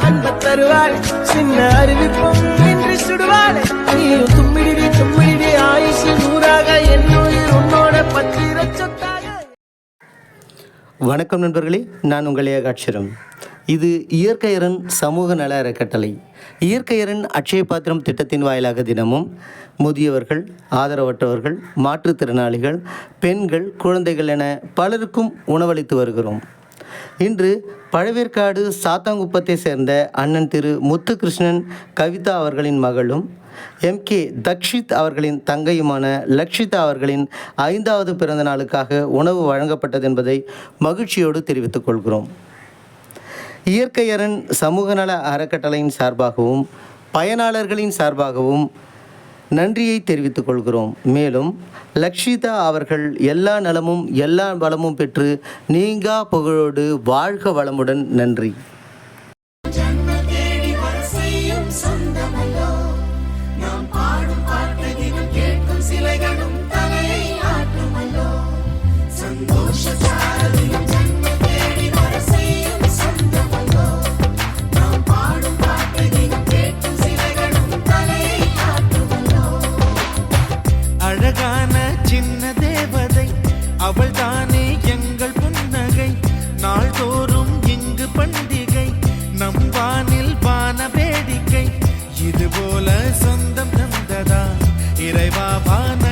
அன்ப தருவாள். சின்ன சுடுவாள். நீயும் ஆயுசு நூறாக உன்னோட பத்திர சொத்தாக. வணக்கம் நண்பர்களே நான் உங்கள் ஏகாட்சரம் இது இயற்கையரன் சமூக நல அறக்கட்டளை. இயற்கையரன் அட்சய பாத்திரம் திட்டத்தின் வாயிலாக தினமும் முதியவர்கள் ஆதரவற்றவர்கள் மாற்றுத்திறனாளிகள் பெண்கள் குழந்தைகள் என பலருக்கும் உணவளித்து வருகிறோம். இன்று பழவேற்காடு சாத்தாங்குப்பத்தை சேர்ந்த அண்ணன் திரு முத்துகிருஷ்ணன் கவிதா அவர்களின் மகளும் எம்கே தக்ஷித் அவர்களின் தங்கையுமான லக்ஷிதா அவர்களின் ஐந்தாவது பிறந்த நாளுக்காக உணவு வழங்கப்பட்டது என்பதை மகிழ்ச்சியோடு தெரிவித்துக் கொள்கிறோம். இயற்கையரன் சமூக நல அறக்கட்டளையின் சார்பாகவும் பயனாளர்களின் சார்பாகவும் நன்றியை தெரிவித்துக் கொள்கிறோம். மேலும் லக்ஷிதா அவர்கள் எல்லா நலமும் எல்லா வளமும் பெற்று நீங்கா புகழோடு வாழ்க வளமுடன் நன்றி. சந்தோஷ இறைவா வான